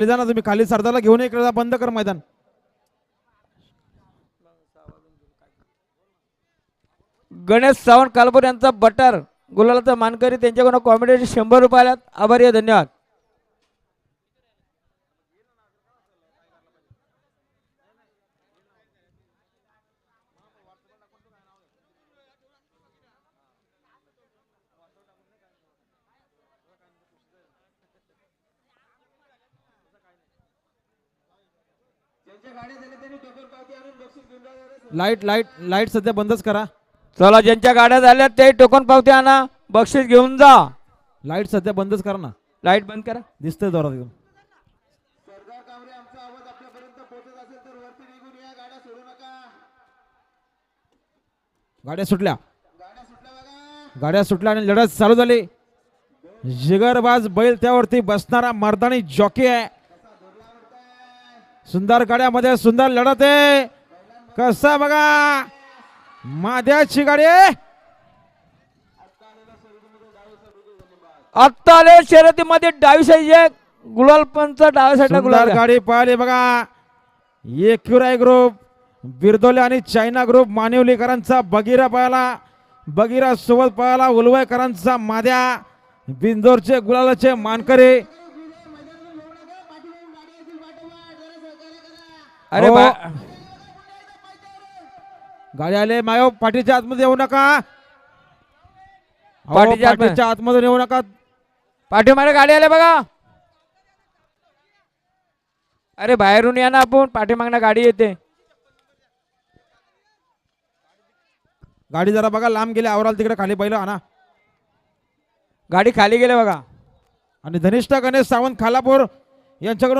खाली जा ना तुम्ही खाली सरदारला घेऊन इकडे बंद कर मैदान. गणेश सावंत कालपूर यांचा बटर गुलालाचा मानकरी त्यांच्याकडून कॉमेडी शंभर रुपये आल्यात. आभारी आहे धन्यवाद. लाइट लाइट लाइट सध्या बंदच करा. चला ज्यांच्या गाड्या झाल्या ते टोकन पावती आणा बक्षीस घेऊन जा. लाइट सध्या बंदच करा ना. लाइट बंद करा. दिसतंय जोरात एकदम. गाड्या सुटल्या. गाड्या सुटल्या आणि लढत चालू झाली. जिगरबाज बैल त्यावरती बसणारा मर्दानी जॉकी आहे. सुंदर गाड्यामध्ये सुंदर लढत आहे. कसा बघा? माद्याची गाडी आत्ता आले शर्यतीमध्ये डावी साईड एक गुलाल पंच डाव्या साईडला गुलाल सुंदर गाडी पळाली बघा. एकुराय ग्रुप बिरदोले आणि चायना ग्रुप मानिवलीकरांचा बगीरा पळाला बगीरा सोबत पळाला उलवायकरांचा माद्या. बिंदोरचे गुलालाचे मानकरे. अरे हो. बा- गाडी आले मायो पाठीच्या आतमध्ये येऊ नका. अहो, पाठीच्या आतमध्ये. पाठीच्या आतमध्ये येऊ नका. पाठीमागे गाडी आल्या बघा. अरे बाहेरून या ना आपण पाठीमागना गाडी येते. गाडी जरा बघा लांब गेले आवराल तिकडे खाली पहिलं आणा गाडी खाली गेले बघा. आणि धनिष्ठा गणेश सावंत खालापूर यांच्याकडून